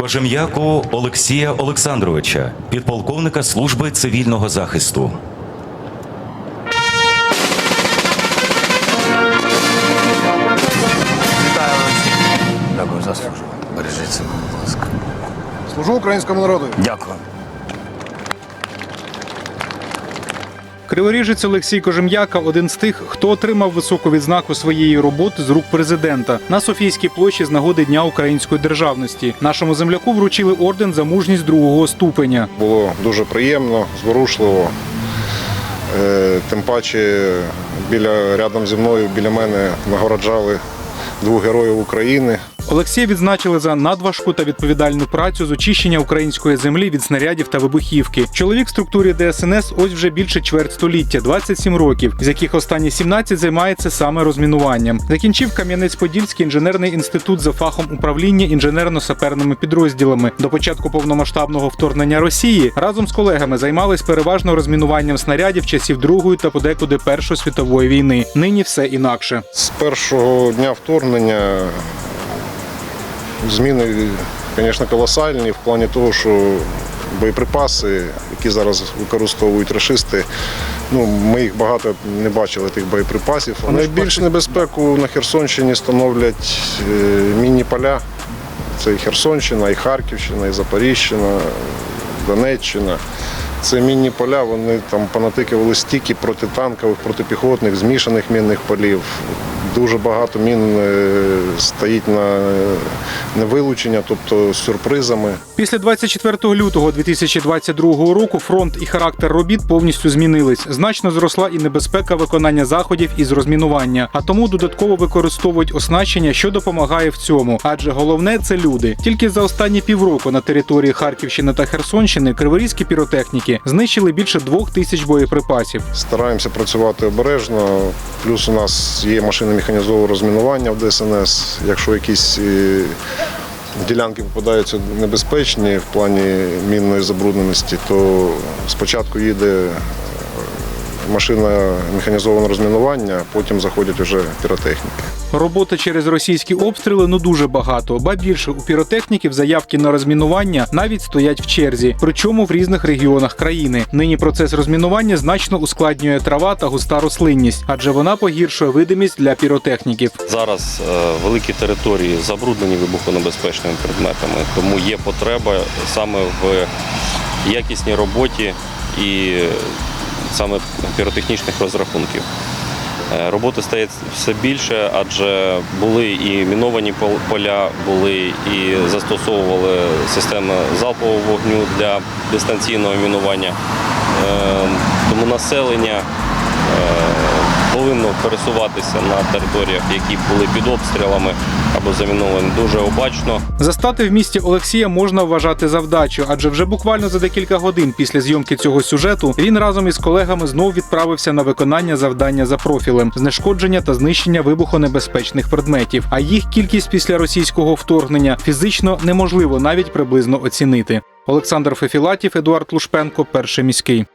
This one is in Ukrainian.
Кожем'яку Олексія Олександровича, підполковника служби цивільного захисту. Вітаю, Дякую за службу. Бережіть себе, будь ласка. Служу українському народу. Дякую. Криворіжець Олексій Кожем'яка один з тих, хто отримав високу відзнаку своєї роботи з рук президента на Софійській площі з нагоди Дня української державності. Нашому земляку вручили орден за мужність другого ступеня. Було дуже приємно, зворушливо. Е, Тим паче біля рядом зі мною, біля мене нагороджали двох героїв України. Олексія відзначили за надважку та відповідальну працю з очищення української землі від снарядів та вибухівки. Чоловік в структурі ДСНС ось вже більше чверть століття, 27 років, з яких останні 17 займається саме розмінуванням. Закінчив Кам'янець-Подільський інженерний інститут за фахом управління інженерно-саперними підрозділами. До початку повномасштабного вторгнення Росії разом з колегами займались переважно розмінуванням снарядів часів Другої та подекуди Першої світової війни. Нині все інакше. З першого дня вторгнення зміни, звісно, колосальні в плані того, що боєприпаси, які зараз використовують рашисти, ну, ми їх багато не бачили тих боєприпасів. А найбільшу небезпеку на Херсонщині становлять е, мінні поля. Це і Херсонщина, і Харківщина, і Запоріжжяна, Донеччина. Це мінні поля, вони там понатикували стільки протитанкових, протипіхотних, змішаних мінних полів. Дуже багато мін е, стоїть на невилучення, тобто з сюрпризами. Після 24 лютого 2022 року фронт і характер робіт повністю змінились. Значно зросла і небезпека виконання заходів із розмінування, а тому додатково використовують оснащення, що допомагає в цьому. Адже головне це люди. Тільки за останні півроку на території Харківщини та Херсонщини криворізькі піротехніки знищили більше двох тисяч боєприпасів. Стараємося працювати обережно. Плюс у нас є машини механізованого розмінування в ДСНС. Якщо якісь е, ділянки попадаються небезпечні в плані мінної забрудненості, то спочатку їде машина механізованого розмінування, потім заходять вже піротехніки. Роботи через російські обстріли ну дуже багато. Ба більше у піротехніків заявки на розмінування навіть стоять в черзі, причому в різних регіонах країни. Нині процес розмінування значно ускладнює трава та густа рослинність, адже вона погіршує видимість для піротехніків. Зараз е, великі території забруднені вибухонебезпечними предметами, тому є потреба саме в якісній роботі і саме піротехнічних розрахунків. Е, Роботи стає все більше, адже були і міновані пол- поля, були і застосовували системи залпового вогню для дистанційного мінування. Е, Тому населення е, повинно пересуватися на територіях, які були під обстрілами або заміновані дуже обачно. Застати в місті Олексія можна вважати за вдачу, адже вже буквально за декілька годин після зйомки цього сюжету він разом із колегами знов відправився на виконання завдання за профілем знешкодження та знищення вибухонебезпечних предметів. А їх кількість після російського вторгнення фізично неможливо навіть приблизно оцінити. Олександр Фефілатів, Едуард Лушпенко, перший міський.